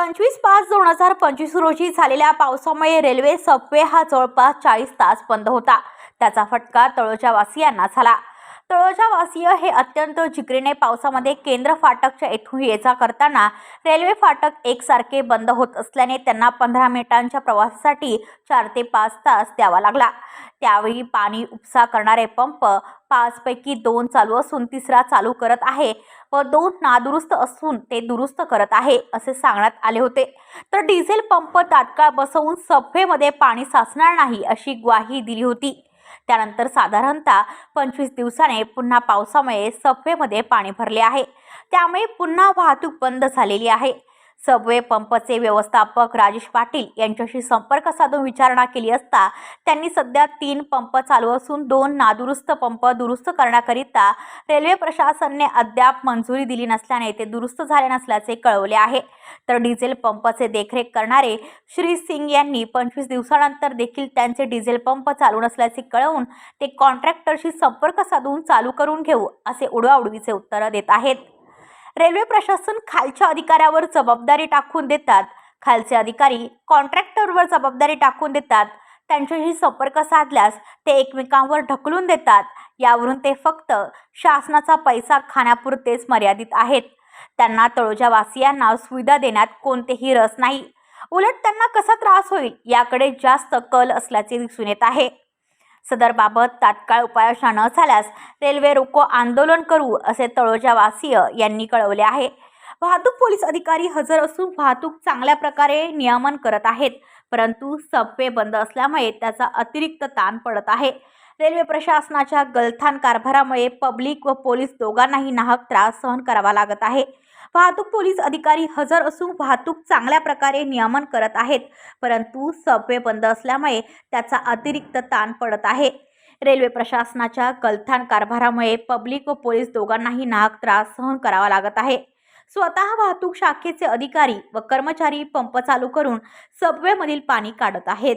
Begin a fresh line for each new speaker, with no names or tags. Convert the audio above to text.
पंचवीस पाच दोन हजार पंचवीस रोजी झालेल्या पावसामुळे रेल्वे सबवे हा जवळपास चाळीस तास बंद होता. त्याचा फटका तळोजा वासियांना झाला. तळोजा वासीय हे अत्यंत जिकरीने पावसामध्ये केंद्र फाटकच्या येथून ये जा करताना रेल्वे फाटक एकसारखे बंद होत असल्याने त्यांना पंधरा मिनिटांच्या प्रवासासाठी चार ते पाच तास द्यावा लागला. त्यावेळी पाणी उपसा करणारे पंप पाचपैकी दोन चालू असून तिसरा चालू करत आहे व दोन नादुरुस्त असून ते दुरुस्त करत आहे असे सांगण्यात आले होते. तर डिझेल पंप तात्काळ बसवून सबवेमध्ये पाणी साचणार नाही अशी ग्वाही दिली होती. त्यानंतर साधारणतः पंचवीस दिवसाने पुन्हा पावसामुळे सबवेमध्ये पाणी भरले आहे. त्यामुळे पुन्हा वाहतूक बंद झालेली आहे. सबवे पंपचे व्यवस्थापक राजेश पाटील यांच्याशी संपर्क साधून विचारणा केली असता त्यांनी सध्या तीन पंप चालू असून दोन नादुरुस्त पंप दुरुस्त करण्याकरिता रेल्वे प्रशासनने अद्याप मंजुरी दिली नसल्याने ते दुरुस्त झाले नसल्याचे कळवले आहे. तर डिझेल पंपचे देखरेख करणारे श्री सिंग यांनी पंचवीस दिवसानंतर देखील त्यांचे डिझेल पंप चालू नसल्याचे कळवून ते कॉन्ट्रॅक्टरशी संपर्क साधून चालू करून घेऊ असे उडवाउडवीचे उत्तर देत आहेत. रेल्वे प्रशासन खालच्या अधिकाऱ्यावर जबाबदारी टाकून देतात. खालचे अधिकारी कॉन्ट्रॅक्टरवर जबाबदारी टाकून देतात. त्यांच्याशी संपर्क साधल्यास ते एकमेकांवर ढकलून देतात. यावरून ते फक्त शासनाचा पैसा खाण्यापुरतेच मर्यादित आहेत. त्यांना तळोजावासियांना सुविधा देण्यात कोणतेही रस नाही. उलट त्यांना कसा त्रास होईल? याकडे जास्त कल असल्याचे दिसून येत आहे. सदरबाबत तात्काळ उपाययोजना न झाल्यास रेल्वे रोको आंदोलन करू असे तळोजावासीय यांनी कळवले आहे. वाहतूक पोलीस अधिकारी हजर असून वाहतूक चांगल्या प्रकारे नियमन करत आहेत परंतु सबवे बंद असल्यामुळे त्याचा अतिरिक्त ताण पडत आहे. रेल्वे प्रशासनाच्या गलथान कारभारामुळे पब्लिक व पोलीस दोघांनाही नाहक त्रास सहन करावा लागत आहे. वाहतूक पोलीस अधिकारी हजर असून वाहतूक चांगल्या प्रकारे नियमन करत आहेत परंतु सबवे बंद असल्यामुळे त्याचा अतिरिक्त ताण पडत आहे. रेल्वे प्रशासनाच्या गलथान कारभारामुळे पब्लिक व पोलीस दोघांनाही नाहक त्रास सहन करावा लागत आहे. स्वतः वाहतूक शाखेचे अधिकारी व कर्मचारी पंप चालू करून सबवेमधील पाणी काढत आहेत.